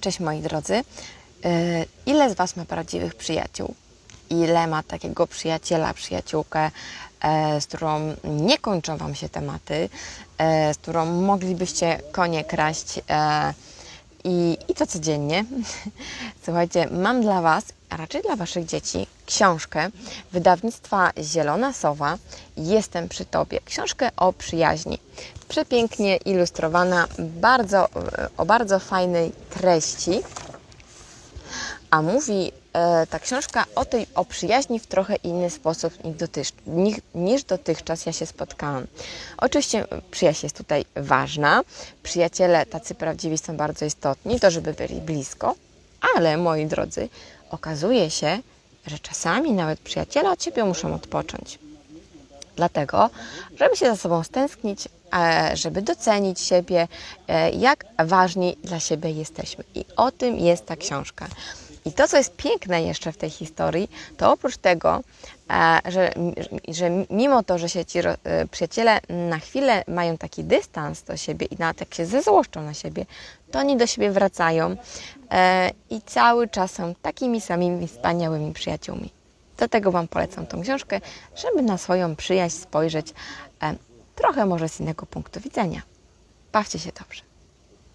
Cześć moi drodzy. E, Ile z Was ma prawdziwych przyjaciół? Ile ma takiego przyjaciela, przyjaciółkę, e, z którą nie kończą Wam się tematy, e, z którą moglibyście konie kraść i, i to codziennie? Słuchajcie, mam dla Was, a raczej dla Waszych dzieci, książkę wydawnictwa Zielona Sowa Jestem przy Tobie. Książkę o przyjaźni. Przepięknie ilustrowana, bardzo, o bardzo fajnej treści. A mówi e, ta książka o tej o przyjaźni w trochę inny sposób niż, niż, dotychczas ja się spotkałam. Oczywiście przyjaźń jest tutaj ważna. Przyjaciele tacy prawdziwi są bardzo istotni, to żeby byli blisko, ale moi drodzy, okazuje się, że czasami nawet przyjaciele od siebie muszą odpocząć. Dlatego, żeby się za sobą stęsknić, e, żeby docenić siebie, e, jak ważni dla siebie jesteśmy. I o tym jest ta książka. I to, co jest piękne jeszcze w tej historii, to oprócz tego, e, że, że mimo to, że się ci e, przyjaciele na chwilę mają taki dystans do siebie i nawet jak się zezłoszczą na siebie, to oni do siebie wracają e, i cały czas są takimi samymi wspaniałymi przyjaciółmi. Dlatego Wam polecam tą książkę, żeby na swoją przyjaźń spojrzeć trochę może z innego punktu widzenia. Bawcie się dobrze.